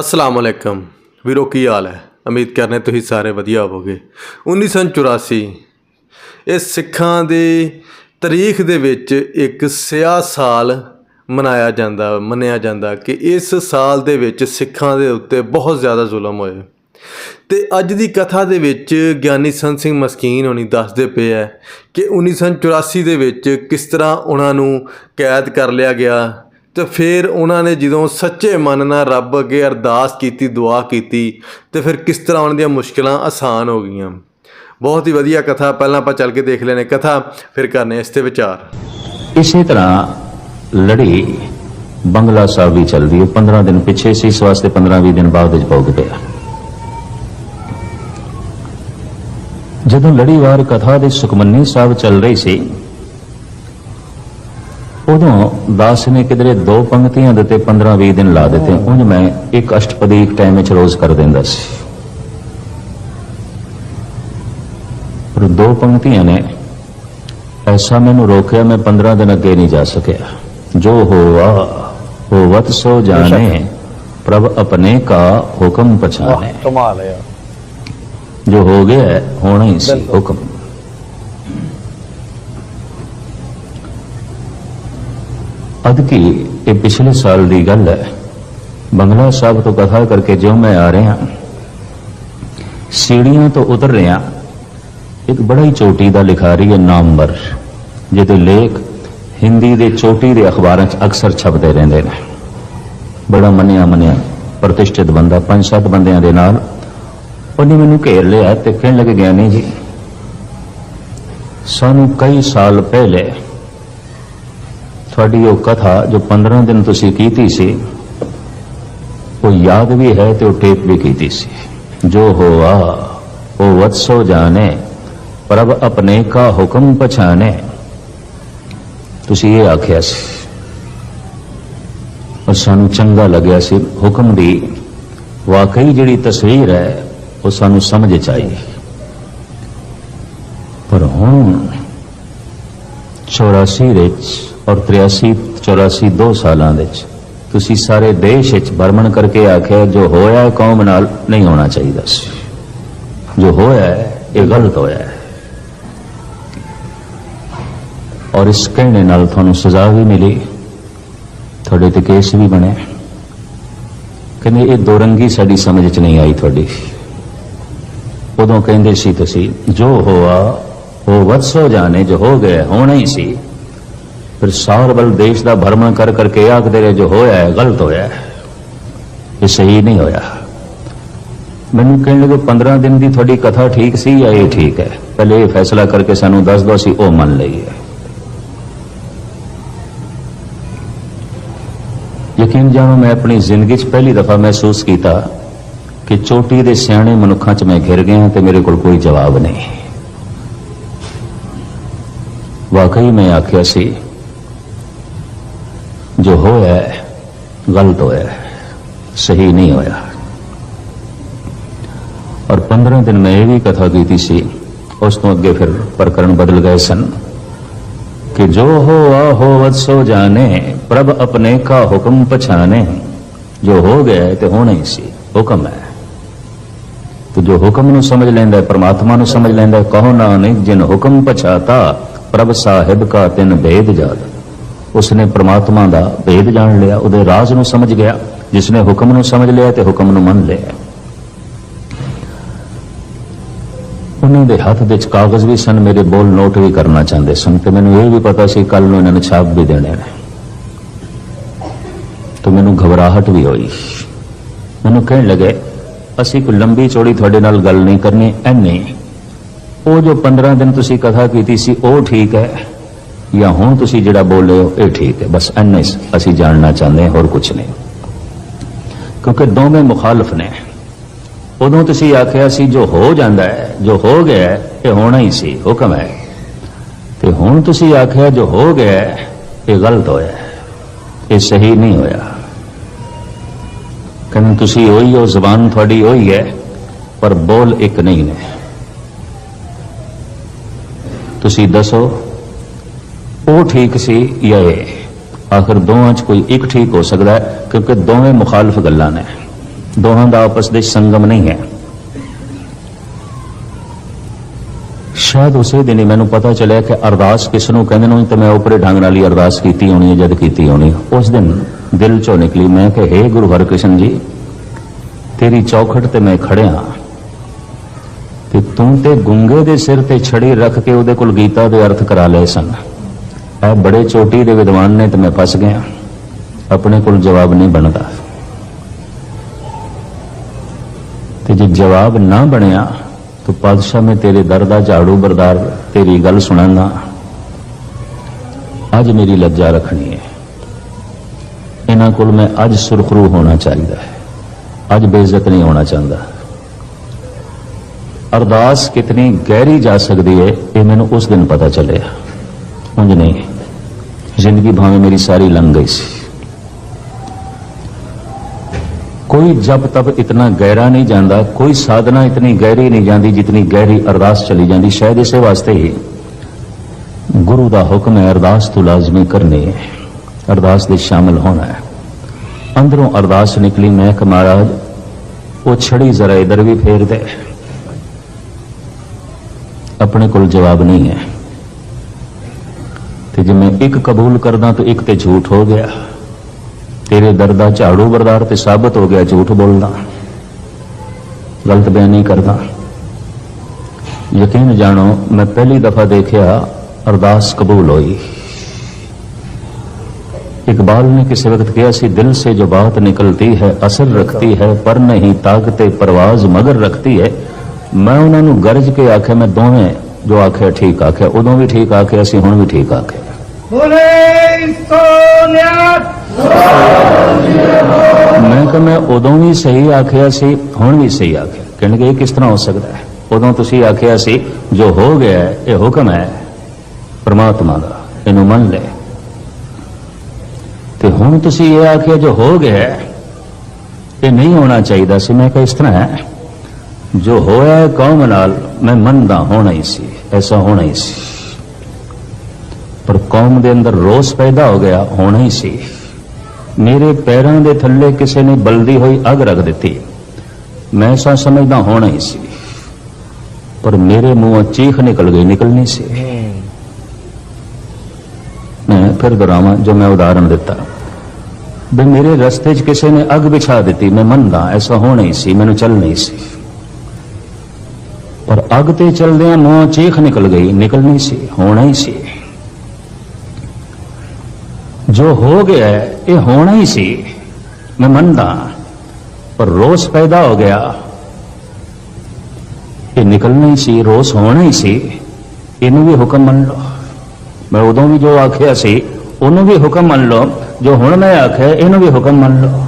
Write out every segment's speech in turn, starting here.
ਅਸਲਾਮ ਅਲੈਕਮ। ਵੀਰੋ, ਕੀ ਹਾਲ ਹੈ? ਉਮੀਦ ਕਰਨੇ ਤੁਸੀਂ ਸਾਰੇ ਵਧੀਆ ਹੋਵੋਗੇ। 1984 ਇਹ ਸਿੱਖਾਂ ਦੇ ਤਾਰੀਖ ਦੇ ਵਿੱਚ ਇੱਕ ਸਿਆਹ ਸਾਲ ਮਨਾਇਆ ਜਾਂਦਾ, ਮੰਨਿਆ ਜਾਂਦਾ ਕਿ ਇਸ ਸਾਲ ਦੇ ਵਿੱਚ ਸਿੱਖਾਂ ਦੇ ਉੱਤੇ ਬਹੁਤ ਜ਼ਿਆਦਾ ਜ਼ੁਲਮ ਹੋਏ। ਤੇ ਅੱਜ ਦੀ ਕਥਾ ਦੇ ਵਿੱਚ ਗਿਆਨੀ ਸੰਤ ਸਿੰਘ ਮਸਕੀਨ ਹੋਣੀ ਦੱਸਦੇ ਪਏ ਹੈ ਕਿ 1984 ਦੇ ਵਿੱਚ ਕਿਸ ਤਰ੍ਹਾਂ ਉਹਨਾਂ ਨੂੰ ਕੈਦ ਕਰ ਲਿਆ ਗਿਆ ਤੇ ਫਿਰ ਉਹਨਾਂ ਨੇ ਜਦੋਂ ਸੱਚੇ ਮਨ ਨਾਲ ਰੱਬ ਅੱਗੇ ਅਰਦਾਸ ਕੀਤੀ, ਦੁਆ ਕੀਤੀ, ਤੇ ਫਿਰ ਕਿਸ ਤਰ੍ਹਾਂ ਉਹਨਾਂ ਦੀਆਂ ਮੁਸ਼ਕਲਾਂ ਆਸਾਨ ਹੋ ਗਈਆਂ। ਬਹੁਤ ਹੀ ਵਧੀਆ ਕਥਾ, ਪਹਿਲਾਂ ਆਪਾਂ ਚੱਲ ਕੇ ਦੇਖ ਲੈਨੇ ਕਥਾ, ਫਿਰ ਕਰਨੇ ਇਸ ਤੇ ਵਿਚਾਰ। ਇਸੇ ਤਰ੍ਹਾਂ ਲੜੀ ਬੰਗਲਾ ਸਾਹਿਬ ਵੀ ਚੱਲਦੀ ਹੈ। 15 ਦਿਨ ਪਿੱਛੇ ਸੀ, ਇਸ ਵਾਸਤੇ 15-20 ਦਿਨ ਬਾਅਦ ਵਿੱਚ ਪਹੁੰਚ ਪਿਆ ਜਦੋਂ ਲੜੀਵਾਰ ਕਥਾ ਦੇ ਸੁਖਮਨੀ ਸਾਹਿਬ ਚੱਲ ਰਹੀ ਸੀ ਉਦੋਂ ਦਾਸ ਨੇ ਕਿਧਰੇ ਦੋ ਪੰਕਤੀਆਂ ਦੇ ਤੇ 15-20 ਦਿਨ ਲਾ ਦਿੱਤੇ। ਉਂਝ ਮੈਂ ਇੱਕ ਅਸ਼ਟਪਦੀ ਇੱਕ ਟਾਈਮ ਵਿੱਚ ਰੋਜ਼ ਕਰ ਦਿੰਦਾ ਸੀ। ਪਰ ਦੋ ਪੰਕਤੀਆਂ ਨੇ ਐਸਾ ਮੈਨੂੰ ਰੋਕਿਆ ਮੈਂ 15 ਦਿਨ ਅੱਗੇ ਨਹੀਂ ਜਾ ਸਕਿਆ। ਜੋ ਹੋਵਾ ਹੋਵਤ ਸੋ ਜਾਣੇ ਪ੍ਰਭ ਆਪਣੇ ਕਾ ਹੁਕਮ ਪਛਾਨੇ ਕਮਾਲ ਹੈ ਜੋ ਹੋ ਗਿਆ ਹੋਣਾ ਹੀ ਸੀ ਹੁਕਮ। ਅਦ ਕੀ ਇਹ ਪਿਛਲੇ ਸਾਲ ਦੀ ਗੱਲ ਹੈ। ਬੰਗਲਾ ਸਾਹਿਬ ਤੋਂ ਕਥਾ ਕਰਕੇ ਜਿਉਂ ਮੈਂ ਆ ਰਿਹਾ, ਸੀੜੀਆਂ ਤੋਂ ਉਤਰ ਰਿਹਾ, ਇੱਕ ਬੜਾ ਹੀ ਚੋਟੀ ਦਾ ਲਿਖਾਰੀ ਹੈ ਨਾਮਵਰ, ਜਿਹਦੇ ਲੇਖ ਹਿੰਦੀ ਦੇ ਚੋਟੀ ਦੇ ਅਖਬਾਰਾਂ 'ਚ ਅਕਸਰ ਛਪਦੇ ਰਹਿੰਦੇ ਨੇ। ਬੜਾ ਮੰਨਿਆ ਮੰਨਿਆ ਪ੍ਰਤਿਸ਼ਠਿਤ ਬੰਦਾ, ਪੰਜ ਸੱਤ ਬੰਦਿਆਂ ਦੇ ਨਾਲ, ਉਹਨੇ ਮੈਨੂੰ ਘੇਰ ਲਿਆ ਤੇ ਕਹਿਣ ਲੱਗੇ, ਗਿਆਨੀ ਜੀ, ਸਾਨੂੰ ਕਈ ਸਾਲ ਪਹਿਲੇ ਤੁਹਾਡੀ ਉਹ ਕਥਾ ਜੋ 15 ਦਿਨ ਤੁਸੀਂ ਕੀਤੀ ਸੀ, ਉਹ ਯਾਦ ਵੀ ਹੈ ਤੇ ਉਹ ਟੇਪ ਵੀ ਕੀਤੀ ਸੀ। ਜੋ ਹੋਆ, ਉਹ ਵਤਸੋ ਜਾਣੇ, ਪ੍ਰਭ ਆਪਣੇ ਕਾ ਹੁਕਮ ਪਛਾਣੇ। ਤੁਸੀਂ ਇਹ ਆਖਿਆ ਸੀ। ਔਰ ਸਾਨੂੰ ਚੰਗਾ ਲੱਗਿਆ ਸੀ ਹੁਕਮ ਦੀ। ਵਾਕਈ ਜਿਹੜੀ ਤਸਵੀਰ ਹੈ, ਉਹ ਸਾਨੂੰ ਸਮਝ ਚ ਆਈ। ਪਰ ਹੁਣ 84 ਵਿੱਚ ਔਰ 83 84 ਦੋ ਸਾਲਾਂ ਵਿੱਚ। ਤੁਸੀਂ ਸਾਰੇ ਦੇਸ਼ ਵਿੱਚ ਭਰਮਣ ਕਰਕੇ ਆਖਿਆ, ਜੋ ਹੋਇਆ ਕੌਮ ਨਾਲ ਨਹੀਂ ਹੋਣਾ ਚਾਹੀਦਾ ਸੀ। ਜੋ ਹੋਇਆ ਇਹ ਗਲਤ ਹੋਇਆ ਹੈ। ਔਰ ਇਸ ਕਹਿਣੇ ਨਾਲ ਤੁਹਾਨੂੰ ਸਜ਼ਾ ਵੀ ਮਿਲੀ। ਤੁਹਾਡੇ ਤੇ ਕੇਸ ਵੀ ਬਣੇ ਕਹਿੰਦੇ, ਇਹ ਦੋਰੰਗੀ ਸਾਡੀ ਸਮਝ ਚ ਨਹੀਂ ਆਈ ਤੁਹਾਡੀ। ਉਦੋਂ ਕਹਿੰਦੇ ਸੀ ਤੁਸੀਂ, ਜੋ ਹੋਆ, ਉਹ ਵਤਸੋ ਜਾਣੇ ਜੋ ਹੋ ਗਿਆ ਹੋਣਾ ਹੀ ਸੀ। ਫਿਰ ਸਾਰ ਬਲ ਦੇਸ਼ ਦਾ ਭਰਮਣ ਕਰ ਕਰਕੇ ਆਖਦੇ ਰਹੇ, ਜੋ ਹੋਇਆ ਹੈ, ਗਲਤ ਹੋਇਆ ਹੈ। ਇਹ ਸਹੀ ਨਹੀਂ ਹੋਇਆ। ਮੈਨੂੰ ਕਹਿਣ ਲੱਗੇ 15 ਦਿਨ ਦੀ ਤੁਹਾਡੀ ਕਥਾ ਠੀਕ ਸੀ ਜਾਂ ਇਹ ਠੀਕ ਹੈ? ਪਹਿਲੇ ਇਹ ਫੈਸਲਾ ਕਰਕੇ ਸਾਨੂੰ ਦੱਸ ਦਿਓ, ਅਸੀਂ ਉਹ ਮੰਨ ਲਈਏ। ਯਕੀਨ ਜਾਣੋ, ਮੈਂ ਆਪਣੀ ਜ਼ਿੰਦਗੀ 'ਚ ਪਹਿਲੀ ਦਫਾ ਮਹਿਸੂਸ ਕੀਤਾ ਕਿ ਚੋਟੀ ਦੇ ਸਿਆਣੇ ਮਨੁੱਖਾਂ 'ਚ ਮੈਂ ਘਿਰ ਗਿਆ ਤੇ ਮੇਰੇ ਕੋਲ ਕੋਈ ਜਵਾਬ ਨਹੀਂ। ਵਾਕਈ ਮੈਂ ਆਖਿਆ ਸੀ ਜੋ ਹੋਇਆ ਗਲਤ ਹੋਇਆ ਸਹੀ ਨਹੀਂ ਹੋਇਆ। ਔਰ 15 ਦਿਨ ਮੈਂ ਇਹ ਵੀ ਕਥਾ ਕੀਤੀ ਸੀ, ਉਸ ਤੋਂ ਅੱਗੇ ਫਿਰ ਪ੍ਰਕਰਨ ਬਦਲ ਗਏ ਸਨ ਕਿ ਜੋ ਹੋਆ ਹੋਵਤ ਸੋ ਜਾਣੇ, ਪ੍ਰਭ ਆਪਣੇ ਕਾ ਹੁਕਮ ਪਛਾਣੇ। ਜੋ ਹੋ ਗਿਆ ਤੇ ਹੋਣਾ ਹੀ ਸੀ, ਹੁਕਮ ਹੈ। ਤੇ ਜੋ ਹੁਕਮ ਨੂੰ ਸਮਝ ਲੈਂਦਾ ਹੈ, ਪ੍ਰਮਾਤਮਾ ਨੂੰ ਸਮਝ ਲੈਂਦਾ ਕਹੋ ਨਾ ਨਾਨਕ ਜਿਨ ਹੁਕਮ ਪਛਾਤਾ, ਪ੍ਰਭ ਸਾਹਿਬ ਕਾ ਤਿਨ ਭੇਦ ਜਾਤ। ਉਸਨੇ ਪ੍ਰਮਾਤਮਾ ਦਾ ਭੇਦ ਜਾਣ ਲਿਆ, ਉਹਦੇ ਰਾਜ਼ ਨੂੰ ਸਮਝ ਗਿਆ, ਜਿਸਨੇ ਹੁਕਮ ਨੂੰ ਸਮਝ ਲਿਆ ਤੇ ਹੁਕਮ ਨੂੰ ਮੰਨ ਲਿਆ। ਉਹਨਾਂ ਦੇ ਹੱਥ ਵਿੱਚ ਕਾਗਜ਼ ਵੀ ਸਨ, ਮੇਰੇ ਬੋਲ ਨੋਟ ਵੀ ਕਰਨਾ ਚਾਹੁੰਦੇ ਸਨ, ਤੇ ਮੈਨੂੰ ਇਹ ਵੀ ਪਤਾ ਸੀ ਕੱਲ ਨੂੰ ਇਹਨਾਂ ਨੇ ਛਾਪ ਵੀ ਦੇਣੇ ਨੇ। ਤੇ ਮੈਨੂੰ ਘਬਰਾਹਟ ਵੀ ਹੋਈ। ਮੈਨੂੰ ਕਹਿਣ ਲੱਗੇ, ਅਸੀਂ ਕੋਈ ਲੰਬੀ ਚੌੜੀ ਤੁਹਾਡੇ ਨਾਲ ਗੱਲ ਨਹੀਂ ਕਰਨੀ ਐਨੇ ਉਹ ਜੋ 15 ਦਿਨ ਤੁਸੀਂ ਕਥਾ ਕੀਤੀ ਸੀ, ਉਹ ਠੀਕ ਹੈ। ਜਾਂ ਹੁਣ ਤੁਸੀਂ ਜਿਹੜਾ ਬੋਲ ਰਹੇ ਹੋ, ਇਹ ਠੀਕ ਹੈ। ਬਸ ਐਨੇ ਅਸੀਂ ਜਾਣਨਾ ਚਾਹੁੰਦੇ ਹਾਂ, ਹੋਰ ਕੁਝ ਨਹੀਂ। ਕਿਉਂਕਿ ਦੋਵੇਂ ਮੁਖਾਲਫ ਨੇ। ਉਦੋਂ ਤੁਸੀਂ ਆਖਿਆ ਸੀ, ਜੋ ਹੋ ਜਾਂਦਾ ਹੈ, ਜੋ ਹੋ ਗਿਆ ਇਹ ਹੋਣਾ ਹੀ ਸੀ, ਹੁਕਮ ਹੈ। ਤੇ ਹੁਣ ਤੁਸੀਂ ਆਖਿਆ, ਜੋ ਹੋ ਗਿਆ ਇਹ ਗਲਤ ਹੋਇਆ ਇਹ ਸਹੀ ਨਹੀਂ ਹੋਇਆ। ਕਹਿੰਦੇ ਤੁਸੀਂ ਉਹੀ ਹੋ, ਜ਼ਬਾਨ ਤੁਹਾਡੀ ਉਹੀ ਹੈ, ਪਰ ਬੋਲ ਇੱਕ ਨਹੀਂ ਨੇ। ਤੁਸੀਂ ਦੱਸੋ ਉਹ ਠੀਕ ਸੀ ਜਾਂ ਇਹ? ਆਖਰ ਦੋਵਾਂ 'ਚ ਕੋਈ ਇੱਕ ਠੀਕ ਹੋ ਸਕਦਾ ਹੈ, ਕਿਉਂਕਿ ਦੋਵੇਂ ਮੁਖਾਲਫ ਗੱਲਾਂ ਨੇ। ਦੋਹਾਂ ਦਾ ਆਪਸ ਵਿੱਚ ਸੰਗਮ ਨਹੀਂ ਹੈ। ਸ਼ਾਇਦ ਉਸੇ ਦਿਨ ਹੀ ਮੈਨੂੰ ਪਤਾ ਚੱਲਿਆ ਕਿ ਅਰਦਾਸ ਕਿਸ ਨੂੰ ਕਹਿੰਦੇ ਨੇ ਤੇ ਮੈਂ ਉਪਰੇ ਢੰਗ ਨਾਲ ਹੀ ਅਰਦਾਸ ਕੀਤੀ ਹੋਣੀ ਹੈ, ਜਦ ਕੀਤੀ ਹੋਣੀ ਉਸ ਦਿਨ ਦਿਲ ਚੋਂ ਨਿਕਲੀ, ਮੈਂ ਕਿ हे ਗੁਰੂ ਹਰਕ੍ਰਿਸ਼ਨ ਜੀ, ਤੇਰੀ ਚੌਖਟ ਤੇ ਮੈਂ ਖੜਿਆ। ਤੇ ਤੂੰ ਤੇ ਗੁੰਗੇ ਦੇ ਸਿਰ ਤੇ ਛੜੀ ਰੱਖ ਕੇ ਉਹਦੇ ਕੋਲ ਗੀਤਾ ਦੇ ਅਰਥ ਕਰਾ ਲਏ ਸਨ। ਇਹ ਬੜੇ ਚੋਟੀ ਦੇ ਵਿਦਵਾਨ ਨੇ ਤੇ ਮੈਂ ਫਸ ਗਿਆ। ਆਪਣੇ ਕੋਲ ਜਵਾਬ ਨਹੀਂ ਬਣਦਾ। ਤੇ ਜੇ ਜਵਾਬ ਨਾ ਬਣਿਆ, ਤਾਂ ਪਾਤਸ਼ਾਹ ਮੈਂ ਤੇਰੇ ਦਰ ਦਾ ਝਾੜੂ ਬਰਦਾਰ ਤੇਰੀ ਗੱਲ ਸੁਣਾਂਗਾ। ਅੱਜ ਮੇਰੀ ਲੱਜਾ ਰੱਖਣੀ ਹੈ। ਇਹਨਾਂ ਕੋਲ ਮੈਂ ਅੱਜ ਸੁਰਖਰੂ ਹੋਣਾ ਚਾਹੀਦਾ ਹੈ। ਅੱਜ ਬੇਇੱਜ਼ਤ ਨਹੀਂ ਹੋਣਾ ਚਾਹੁੰਦਾ। ਅਰਦਾਸ ਕਿਤਨੀ ਗਹਿਰੀ ਜਾ ਸਕਦੀ ਹੈ, ਇਹ ਮੈਨੂੰ ਉਸ ਦਿਨ ਪਤਾ ਚੱਲਿਆ। ਉਂਝ ਨਹੀਂ। ਜ਼ਿੰਦਗੀ ਭਾਵੇਂ ਮੇਰੀ ਸਾਰੀ ਲੰਘ ਗਈ ਸੀ ਕੋਈ ਜਪ ਤਪ ਇਤਨਾ ਗਹਿਰਾ ਨਹੀਂ ਜਾਂਦਾ ਕੋਈ ਸਾਧਨਾ ਇਤਨੀ ਗਹਿਰੀ ਨਹੀਂ ਜਾਂਦੀ ਜਿਤਨੀ ਗਹਿਰੀ ਅਰਦਾਸ ਚਲੀ ਜਾਂਦੀ ਸ਼ਾਇਦ ਇਸੇ ਵਾਸਤੇ ਹੀ ਗੁਰੂ ਦਾ ਹੁਕਮ ਹੈ ਅਰਦਾਸ ਤੋਂ ਲਾਜ਼ਮੀ ਕਰਨੀ ਹੈ ਅਰਦਾਸ ਦੇ ਸ਼ਾਮਲ ਹੋਣਾ ਹੈ ਅੰਦਰੋਂ ਅਰਦਾਸ ਨਿਕਲੀ ਮੈਂ ਕਿ ਮਹਾਰਾਜ ਉਹ ਛੜੀ ਜ਼ਰਾ ਇਧਰ ਵੀ ਫੇਰ ਦੇ ਆਪਣੇ ਕੋਲ ਜਵਾਬ ਨਹੀਂ ਹੈ ਤੇ ਜੇ ਮੈਂ ਇੱਕ ਕਬੂਲ ਕਰਦਾ ਤਾਂ ਇੱਕ ਤੇ ਝੂਠ ਹੋ ਗਿਆ ਤੇਰੇ ਦਰ ਦਾ ਝਾੜੂ ਬਰਦਾਰ ਤੇ ਸਾਬਤ ਹੋ ਗਿਆ ਝੂਠ ਬੋਲਦਾ ਗਲਤ ਬਿਆਨ ਨਹੀਂ ਕਰਦਾ ਯਕੀਨ ਜਾਣੋ ਮੈਂ ਪਹਿਲੀ ਦਫਾ ਦੇਖਿਆ ਅਰਦਾਸ ਕਬੂਲ ਹੋਈ इकबाल ने किसी वक्त किया सी दिल से जो बात निकलती है असर रखती है पर नहीं ताकते परवाज मगर रखती है मैं उन्होंने गरज के आखे मैं दोवें ਜੋ ਆਖਿਆ ਠੀਕ ਆਖਿਆ ਉਦੋਂ ਵੀ ਠੀਕ ਆਖਿਆ ਅਸੀਂ ਹੁਣ ਵੀ ਠੀਕ ਆਖਿਆ। ਮੈਂ ਕਿ ਮੈਂ ਉਦੋਂ ਵੀ ਸਹੀ ਆਖਿਆ ਸੀ ਹੁਣ ਵੀ ਸਹੀ ਆਖਿਆ। ਕਹਿਣਗੇ ਇਹ ਕਿਸ ਤਰ੍ਹਾਂ ਹੋ ਸਕਦਾ ਹੈ? ਉਦੋਂ ਤੁਸੀਂ ਆਖਿਆ ਸੀ ਜੋ ਹੋ ਗਿਆ ਇਹ ਹੁਕਮ ਹੈ। ਪਰਮਾਤਮਾ ਦਾ ਇਹਨੂੰ ਮੰਨ ਲੈ। ਤੇ ਹੁਣ ਤੁਸੀਂ ਇਹ ਆਖਿਆ ਜੋ ਹੋ ਗਿਆ ਇਹ ਨਹੀਂ ਹੋਣਾ ਚਾਹੀਦਾ ਸੀ। ਮੈਂ ਕਿ ਇਸ ਤਰ੍ਹਾਂ ਹੈ। ਜੋ ਹੋਇਆ ਹੈ ਕੌਮ ਨਾਲ, ਮੈਂ ਮੰਨਦਾ ਹੋਣਾ ਹੀ ਸੀ, ਐਸਾ ਹੋਣਾ ਹੀ ਸੀ। ਪਰ ਕੌਮ ਦੇ ਅੰਦਰ ਰੋਸ ਪੈਦਾ ਹੋ ਗਿਆ, ਹੋਣਾ ਹੀ ਸੀ। ਮੇਰੇ ਪੈਰਾਂ ਦੇ ਥੱਲੇ ਕਿਸੇ ਨੇ ਬਲਦੀ ਹੋਈ ਅੱਗ ਰੱਖ ਦਿੱਤੀ। ਮੈਂ ਐਸਾ ਸਮਝਦਾ ਹੋਣਾ ਹੀ ਸੀ। ਪਰ ਮੇਰੇ ਮੂੰਹੋਂ ਚੀਖ ਨਿਕਲ ਗਈ ਨਿਕਲਣੀ ਸੀ। ਮੈਂ ਫਿਰ ਦੁਹਰਾਵਾਂ, ਜੋ ਮੈਂ ਉਦਾਹਰਣ ਦਿੱਤਾ। ਵੀ ਮੇਰੇ ਰਸਤੇ 'ਚ ਕਿਸੇ ਨੇ ਅੱਗ ਵਿਛਾ ਦਿੱਤੀ, ਮੈਂ ਮੰਨਦਾ, ਐਸਾ ਹੋਣਾ ਹੀ ਸੀ, ਮੈਨੂੰ ਚੱਲ ਨਹੀਂ ਸੀ। ਪਰ ਅੱਗ ਤੇ ਚਲਦਿਆਂ ਮੂੰਹੋਂ ਚੀਖ ਨਿਕਲ ਗਈ ਨਿਕਲਣੀ ਸੀ, ਹੋਣਾ ਹੀ ਸੀ। ਜੋ ਹੋ ਗਿਆ, ਇਹ ਹੋਣਾ ਹੀ ਸੀ। ਮੈਂ ਮੰਨਦਾ, ਪਰ ਰੋਸ ਪੈਦਾ ਹੋ ਗਿਆ। ਇਹ ਨਿਕਲਣਾ ਹੀ ਸੀ, ਰੋਸ ਹੋਣਾ ਹੀ ਸੀ। ਇਹਨੂੰ ਵੀ ਹੁਕਮ ਮੰਨ ਲਓ। ਮੈਂ ਉਦੋਂ ਵੀ ਜੋ ਆਖਿਆ ਸੀ, ਉਹਨੂੰ ਵੀ ਹੁਕਮ ਮੰਨ ਲਓ। ਜੋ ਹੁਣ ਮੈਂ ਆਖਿਆ, ਇਹਨੂੰ ਵੀ ਹੁਕਮ ਮੰਨ ਲਓ।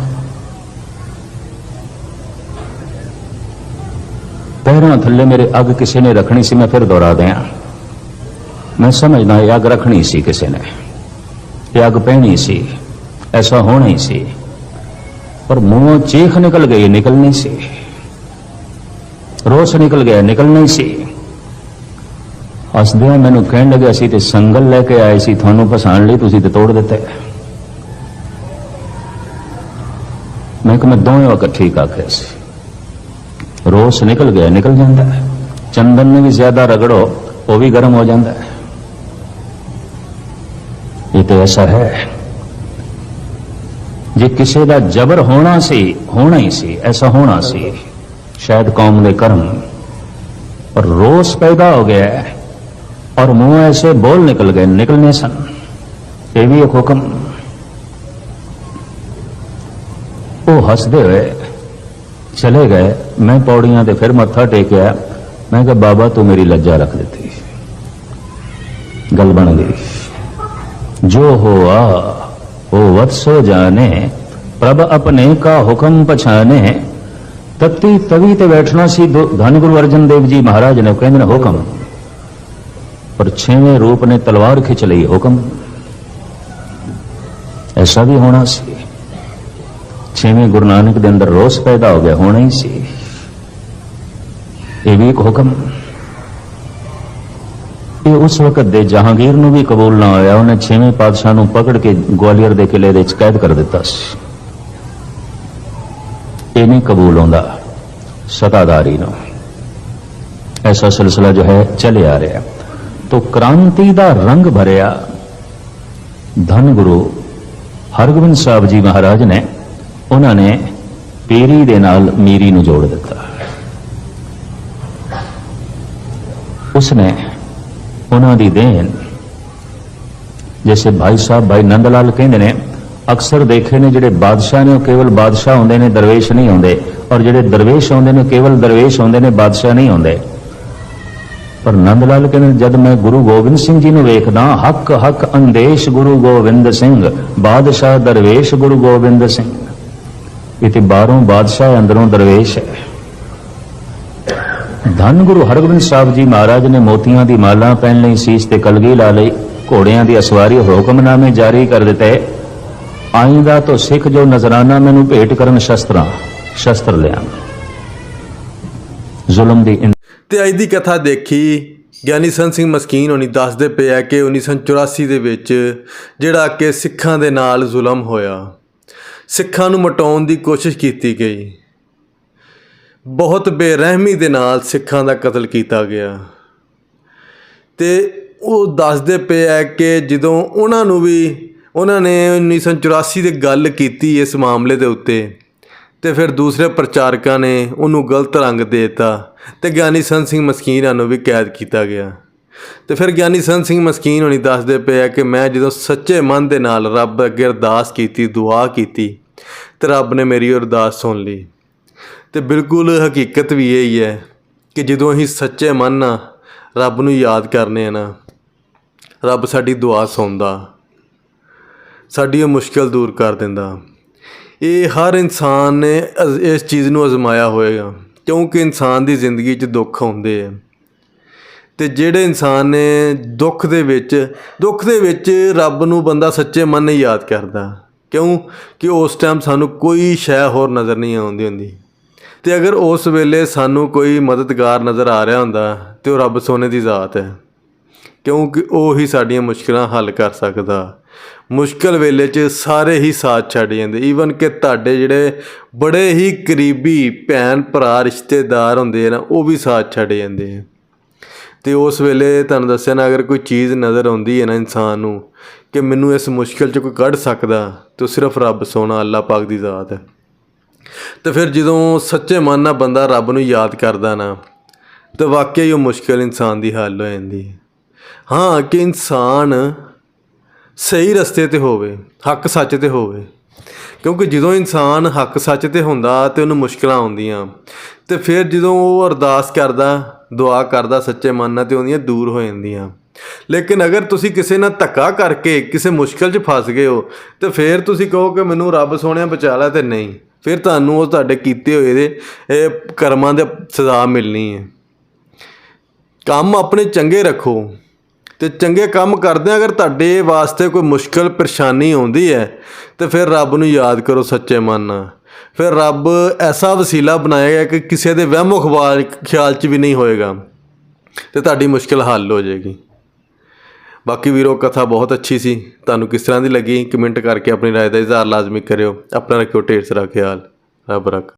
ਪੈਰਾਂ ਥੱਲੇ ਮੇਰੇ ਅੱਗ ਕਿਸੇ ਨੇ ਰੱਖਣੀ ਸੀ, ਮੈਂ ਫਿਰ ਦੁਹਰਾ ਦਿਆਂ। ਮੈਂ ਸਮਝਦਾ ਇਹ ਅੱਗ ਰੱਖਣੀ ਸੀ ਕਿਸੇ ਨੇ। ਇਹ ਅੱਗ ਪੈਣੀ ਸੀ, ਐਸਾ ਹੋਣਾ ਹੀ ਸੀ। ਪਰ ਮੂੰਹੋਂ ਚੀਖ ਨਿਕਲ ਗਈ, ਨਿਕਲਣੀ ਸੀ। ਰੋਸ ਨਿਕਲ ਗਿਆ, ਨਿਕਲਣਾ ਹੀ ਸੀ। ਹੱਸਦਿਆਂ ਮੈਨੂੰ ਕਹਿਣ ਲੱਗਿਆ ਸੀ, ਤੇ ਸੰਗਲ ਲੈ ਕੇ ਆਏ ਸੀ, ਤੁਹਾਨੂੰ ਫਸਾਉਣ ਲਈ ਤੁਸੀਂ ਤੇ ਤੋੜ ਦਿੱਤੇ। ਮੈਂ ਕਿ ਮੈਂ ਦੋਵੇਂ ਵਕਤ ਠੀਕ ਆਖਿਆ ਸੀ। ਰੋਸ ਨਿਕਲ ਗਿਆ ਨਿਕਲ ਜਾਂਦਾ ਹੈ ਚੰਦਨ ਨੂੰ ਵੀ ਜ਼ਿਆਦਾ ਰਗੜੋ ਉਹ ਵੀ ਗਰਮ ਹੋ ਜਾਂਦਾ ਹੈ ਇਹ ਤਾਂ ਐਸਾ ਹੈ ਜੇ ਕਿਸੇ ਦਾ ਜ਼ਬਰ ਹੋਣਾ ਸੀ ਹੋਣਾ ਹੀ ਸੀ ਐਸਾ ਹੋਣਾ ਸੀ ਸ਼ਾਇਦ ਕੌਮ ਦੇ ਕਰਮ ਪਰ ਰੋਸ ਪੈਦਾ ਹੋ ਗਿਆ ਹੈ और मुंह ऐसे बोल निकल गए निकलने सन ये भी एक हुक्म वो हंसते ਚਲੇ ਗਏ, ਮੈਂ ਪੌੜੀਆਂ ਤੇ ਫਿਰ ਮੱਥਾ ਟੇਕਿਆ। ਮੈਂ ਕਿਹਾ, ਬਾਬਾ, ਤੂੰ ਮੇਰੀ ਲੱਜਾ ਰੱਖ ਦਿੱਤੀ। ਗੱਲ ਬਣ ਗਈ। ਜੋ ਹੋਆ, ਉਹ ਵਤਸੋ ਜਾਣੇ, ਪ੍ਰਭ ਆਪਣੇ ਕਾ ਹੁਕਮ ਪਛਾਣੇ। ਤਤੀ ਤਵੀ ਤੇ ਬੈਠਣਾ ਸੀ ਧੰਨ ਗੁਰੂ ਅਰਜਨ ਦੇਵ ਜੀ ਮਹਾਰਾਜ ਨੇ ਕਹਿੰਦੇ ਨੇ, ਹੁਕਮ। ਪਰ ਛੇਵੇਂ ਰੂਪ ਨੇ ਤਲਵਾਰ ਖਿੱਚ ਲਈ ਹੁਕਮ। ਐਸਾ ਵੀ ਹੋਣਾ ਸੀ। ਛੇਵੇਂ ਗੁਰੂ ਨਾਨਕ ਦੇ ਅੰਦਰ ਰੋਸ ਪੈਦਾ ਹੋ ਗਿਆ, ਹੋਣਾ ਹੀ ਸੀ। ਇਹ ਵੀ ਇੱਕ ਹੁਕਮ। ਇਹ ਉਸ ਵਕਤ ਦੇ ਜਹਾਂਗੀਰ ਨੂੰ ਵੀ ਕਬੂਲ ਨਾ ਆਇਆ ਉਹਨੇ ਛੇਵੇਂ ਪਾਤਸ਼ਾਹ ਨੂੰ ਪਕੜ ਕੇ ਗਵਾਲੀਅਰ ਦੇ ਕਿਲੇ ਦੇ ਵਿੱਚ ਕੈਦ ਕਰ ਦਿੱਤਾ ਸੀ। ਇਹ ਨਹੀਂ ਕਬੂਲ ਹੁੰਦਾ ਸਤਾਦਾਰੀ ਨੂੰ। ਐਸਾ ਸਿਲਸਿਲਾ ਜੋ ਹੈ ਚੱਲੇ ਆ ਰਿਹਾ। ਤੋ ਕ੍ਰਾਂਤੀ ਦਾ ਰੰਗ ਭਰਿਆ, ਧਨ ਗੁਰੂ ਹਰਗੋਬਿੰਦ ਸਾਹਿਬ ਜੀ ਮਹਾਰਾਜ ਨੇ ਉਹਨਾਂ ਨੇ ਪੀਰੀ ਦੇ ਨਾਲ ਮੀਰੀ ਨੂੰ ਜੋੜ ਦਿੱਤਾ। ਉਸਨੇ ਉਹਨਾਂ ਦੀ ਦੇਣ ਜਿਵੇਂ ਭਾਈ ਸਾਹਿਬ ਭਾਈ ਨੰਦ ਲਾਲ ਕਹਿੰਦੇ ਨੇ, ਅਕਸਰ ਦੇਖੇ ਨੇ ਜਿਹੜੇ ਬਾਦਸ਼ਾਹ ਨੇ ਉਹ ਕੇਵਲ ਬਾਦਸ਼ਾਹ ਹੁੰਦੇ ਨੇ, ਦਰਵੇਸ਼ ਨਹੀਂ ਹੁੰਦੇ। ਔਰ ਜਿਹੜੇ ਦਰਵੇਸ਼ ਹੁੰਦੇ ਨੇ ਕੇਵਲ ਦਰਵੇਸ਼ ਹੁੰਦੇ ਨੇ, ਬਾਦਸ਼ਾਹ ਨਹੀਂ ਹੁੰਦੇ। ਪਰ ਨੰਦ ਲਾਲ ਕਹਿੰਦੇ ਜਦ ਮੈਂ ਗੁਰੂ ਗੋਬਿੰਦ ਸਿੰਘ ਜੀ ਨੂੰ ਵੇਖਦਾ ਹੱਕ ਹੱਕ ਅੰਦੇਸ਼ ਗੁਰੂ ਗੋਬਿੰਦ ਸਿੰਘ, ਬਾਦਸ਼ਾਹ ਦਰਵੇਸ਼ ਗੁਰੂ ਗੋਬਿੰਦ ਸਿੰਘ। ਇਹ ਤੇ ਬਾਹਰੋਂ ਬਾਦਸ਼ਾਹ ਅੰਦਰੋਂ ਦਰਵੇਸ਼ ਹੈ। ਧੰਨ ਗੁਰੂ ਹਰਗੋਬਿੰਦ ਸਾਹਿਬ ਜੀ ਮਹਾਰਾਜ ਨੇ ਮੋਤੀਆਂ ਦੀ ਮਾਲਾ ਪਹਿਨ ਲਈ, ਸੀਸ ਤੇ ਕਲਗੀ ਲਾ ਲਈ, ਘੋੜਿਆਂ ਦੀ ਅਸਵਾਰੀ ਹੁਕਮਨਾਮੇ ਜਾਰੀ ਕਰ ਦਿੱਤੇ। ਆਇੰਦਾ ਤੋਂ ਸਿੱਖ ਜੋ ਨਜ਼ਰਾਨਾ ਮੈਨੂੰ ਭੇਟ ਕਰਨ ਸ਼ਸਤਰਾਂ, ਸ਼ਸਤਰ ਲਿਆ। ਜ਼ੁਲਮ ਦੀ ਤੇ ਅੱਜ ਦੀ ਕਥਾ ਦੇਖੀ, ਗਿਆਨੀ ਸੰਤ ਸਿੰਘ ਮਸਕੀਨ ਹੋਣੀ ਦੱਸਦੇ ਪਏ ਆ ਕਿ 1984 ਦੇ ਵਿੱਚ ਜਿਹੜਾ ਕਿ ਸਿੱਖਾਂ ਦੇ ਨਾਲ ਜ਼ੁਲਮ ਹੋਇਆ। ਸਿੱਖਾਂ ਨੂੰ ਮਟਾਉਣ ਦੀ ਕੋਸ਼ਿਸ਼ ਕੀਤੀ ਗਈ। ਬਹੁਤ ਬੇਰਹਿਮੀ ਦੇ ਨਾਲ ਸਿੱਖਾਂ ਦਾ ਕਤਲ ਕੀਤਾ ਗਿਆ। ਤੇ ਉਹ ਦੱਸਦੇ ਪਏ ਆ ਕਿ ਜਦੋਂ ਉਹਨਾਂ ਨੂੰ ਵੀ, ਉਹਨਾਂ ਨੇ 1984 ਦੇ ਗੱਲ ਕੀਤੀ ਇਸ ਮਾਮਲੇ ਦੇ ਉੱਤੇ, ਤੇ ਫਿਰ ਦੂਸਰੇ ਪ੍ਰਚਾਰਕਾਂ ਨੇ ਉਹਨੂੰ ਗਲਤ ਰੰਗ ਦੇਤਾ ਤੇ ਗਿਆਨੀ ਸੰਤ ਸਿੰਘ ਮਸਕੀਨ ਨੂੰ ਵੀ ਕੈਦ ਕੀਤਾ ਗਿਆ। ਤੇ ਫਿਰ ਗਿਆਨੀ ਸੰਤ ਸਿੰਘ ਮਸਕੀਨ ਹੋਣੀ ਦੱਸਦੇ ਪਏ ਆ ਕਿ ਮੈਂ ਜਦੋਂ ਸੱਚੇ ਮਨ ਦੇ ਨਾਲ ਰੱਬ ਅੱਗੇ ਅਰਦਾਸ ਕੀਤੀ, ਦੁਆ ਕੀਤੀ, ਤੇ ਰੱਬ ਨੇ ਮੇਰੀ ਅਰਦਾਸ ਸੁਣ ਲਈ। ਤੇ ਬਿਲਕੁਲ ਹਕੀਕਤ ਵੀ ਇਹ ਹੀ ਹੈ ਕਿ ਜਦੋਂ ਅਸੀਂ ਸੱਚੇ ਮਨ ਨਾਲ ਰੱਬ ਨੂੰ ਯਾਦ ਕਰਨੇ ਆ ਨਾ, ਰੱਬ ਸਾਡੀ ਦੁਆ ਸੁਣਦਾ, ਸਾਡੀ ਉਹ ਮੁਸ਼ਕਲ ਦੂਰ ਕਰ ਦਿੰਦਾ। ਇਹ ਹਰ ਇਨਸਾਨ ਨੇ ਅਜ਼- ਇਸ ਚੀਜ਼ ਨੂੰ ਅਜ਼ਮਾਇਆ ਹੋਏਗਾ, ਕਿਉਂਕਿ ਇਨਸਾਨ ਦੀ ਜ਼ਿੰਦਗੀ 'ਚ ਦੁੱਖ ਆਉਂਦੇ ਆ। ਤੇ ਜਿਹੜੇ ਇਨਸਾਨ ਨੇ ਦੁੱਖ ਦੇ ਵਿੱਚ, ਦੁੱਖ ਦੇ ਵਿੱਚ ਰੱਬ ਨੂੰ ਬੰਦਾ ਸੱਚੇ ਮਨ ਨਾਲ ਯਾਦ ਕਰਦਾ। ਕਿਉਂ? ਕਿ ਉਸ ਟਾਈਮ ਸਾਨੂੰ ਕੋਈ ਸ਼ੈ ਹੋਰ ਨਜ਼ਰ ਨਹੀਂ ਆਉਂਦੀ ਹੁੰਦੀ। ਤੇ ਅਗਰ ਉਸ ਵੇਲੇ ਸਾਨੂੰ ਕੋਈ ਮਦਦਗਾਰ ਨਜ਼ਰ ਆ ਰਿਹਾ ਹੁੰਦਾ, ਤੇ ਉਹ ਰੱਬ ਸੋਨੇ ਦੀ ਜ਼ਾਤ ਹੈ। ਕਿਉਂਕਿ ਉਹ ਹੀ ਸਾਡੀਆਂ ਮੁਸ਼ਕਲਾਂ ਹੱਲ ਕਰ ਸਕਦਾ। ਮੁਸ਼ਕਲ ਵੇਲੇ 'ਚ ਸਾਰੇ ਹੀ ਸਾਥ ਛੱਡ ਜਾਂਦੇ। ਈਵਨ ਕਿ ਤੁਹਾਡੇ ਜਿਹੜੇ ਬੜੇ ਹੀ ਕਰੀਬੀ ਭੈਣ ਭਰਾ ਰਿਸ਼ਤੇਦਾਰ ਹੁੰਦੇ ਆ ਨਾ, ਉਹ ਵੀ ਸਾਥ ਛੱਡ ਜਾਂਦੇ ਆ। ਅਤੇ ਉਸ ਵੇਲੇ ਤੁਹਾਨੂੰ ਦੱਸਿਆ ਨਾ, ਅਗਰ ਕੋਈ ਚੀਜ਼ ਨਜ਼ਰ ਆਉਂਦੀ ਹੈ ਨਾ ਇਨਸਾਨ ਨੂੰ, ਕਿ ਮੈਨੂੰ ਇਸ ਮੁਸ਼ਕਿਲ 'ਚ ਕੋਈ ਕੱਢ ਸਕਦਾ, ਤਾਂ ਉਹ ਸਿਰਫ ਰੱਬ ਸੋਹਣਾ, ਅੱਲਾ ਪਾਕ ਦੀ ਜ਼ਾਤ ਹੈ। ਤੇ ਫਿਰ ਜਦੋਂ ਸੱਚੇ ਮਨ ਨਾਲ ਬੰਦਾ ਰੱਬ ਨੂੰ ਯਾਦ ਕਰਦਾ ਨਾ, ਤੇ ਵਾਕਈ ਉਹ ਮੁਸ਼ਕਿਲ ਇਨਸਾਨ ਦੀ ਹੱਲ ਹੋ ਜਾਂਦੀ ਹੈ। ਹਾਂ, ਕਿ ਇਨਸਾਨ ਸਹੀ ਰਸਤੇ ਤੇ ਹੋਵੇ, ਹੱਕ ਸੱਚ ਤੇ ਹੋਵੇ, ਕਿਉਂਕਿ ਜਦੋਂ ਇਨਸਾਨ ਹੱਕ ਸੱਚ ਤੇ ਹੁੰਦਾ ਤੇ ਉਹਨੂੰ ਮੁਸ਼ਕਲਾਂ ਆਉਂਦੀਆਂ, ਤੇ ਫਿਰ ਜਦੋਂ ਉਹ ਅਰਦਾਸ ਕਰਦਾ ਦੁਆ ਕਰਦਾ ਸੱਚੇ ਮਨ ਨਾਲ ਤੇ ਉਹਦੀਆਂ ਦੂਰ ਹੋ ਜਾਂਦੀਆਂ। ਲੇਕਿਨ ਅਗਰ ਤੁਸੀਂ ਕਿਸੇ ਨਾਲ ਧੱਕਾ ਕਰਕੇ ਕਿਸੇ ਮੁਸ਼ਕਲ 'ਚ ਫਸ ਗਏ ਹੋ, ਤੇ ਫਿਰ ਤੁਸੀਂ ਕਹੋ ਕਿ ਮੈਨੂੰ ਰੱਬ ਸੋਹਣਿਆ ਬਚਾ ਲੈ ਤੇ ਨਹੀਂ। ਫਿਰ ਤੁਹਾਨੂੰ ਉਹ ਤੁਹਾਡੇ ਕੀਤੇ ਹੋਏ ਦੇ, ਇਹ ਕਰਮਾਂ ਦੇ ਸਜ਼ਾ ਮਿਲਣੀ ਹੈ। ਕੰਮ ਆਪਣੇ ਚੰਗੇ ਰੱਖੋ ਤੇ ਚੰਗੇ ਕੰਮ ਕਰਦੇ ਅਗਰ ਤੁਹਾਡੇ ਵਾਸਤੇ ਕੋਈ ਮੁਸ਼ਕਲ, ਪਰੇਸ਼ਾਨੀ ਆਉਂਦੀ ਹੈ, ਤੇ ਫਿਰ ਰੱਬ ਨੂੰ ਯਾਦ ਕਰੋ ਸੱਚੇ ਮਨ ਨਾਲ। ਫਿਰ ਰੱਬ ਐਸਾ ਵਸੀਲਾ ਬਣਾਇਆ ਗਿਆ ਕਿ ਕਿਸੇ ਦੇ ਵਹਿਮੋ ਖਿਆਲ ਖਿਆਲ 'ਚ ਵੀ ਨਹੀਂ ਹੋਏਗਾ ਤੇ ਤੁਹਾਡੀ ਮੁਸ਼ਕਲ ਹੱਲ ਹੋ ਜਾਏਗੀ। ਬਾਕੀ ਵੀਰੋ, ਕਥਾ ਬਹੁਤ ਅੱਛੀ ਸੀ। ਤੁਹਾਨੂੰ ਕਿਸ ਤਰ੍ਹਾਂ ਦੀ ਲੱਗੀ? ਕਮੈਂਟ ਕਰਕੇ ਆਪਣੀ ਰਾਏ ਦਾ ਇਜ਼ਹਾਰ ਲਾਜ਼ਮੀ ਕਰਿਓ। ਆਪਣਾ ਰੱਖਿਓ ਢੇਰ ਸਾਰਾ ਖਿਆਲ। ਰੱਬ ਰੱਖ।